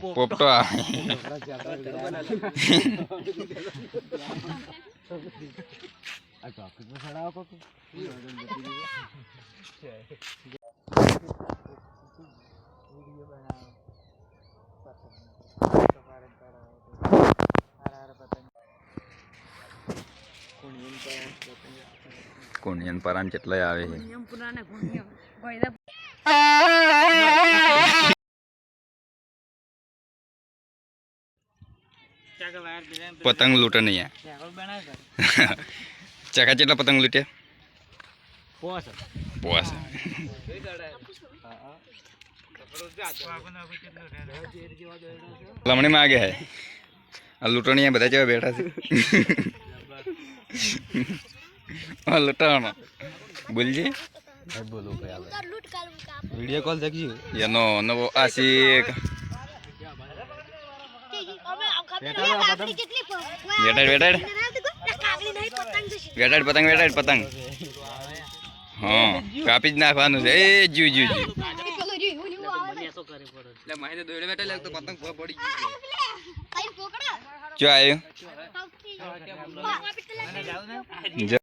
પોપટો કોણિયન પરાન કેટલાય આવે છે. પતંગ લૂંટે નહીં ચકા કેટલા પતંગ લૂંટ્યા? પોસ. લમણી માં આગે હે. આ લૂંટણીયા બધા જેવા બેઠા છે. આ લૂંટાવાનો. બોલજે. વીડિયો કોલ દેખજો. એનો નવો આશિક વેટાડ વેટાડ વેટાડ પતંગ વેટાડ પતંગ હા કાપી જ નાખવાનું છે એ પતંગ પડી ગયું જો આવ્યું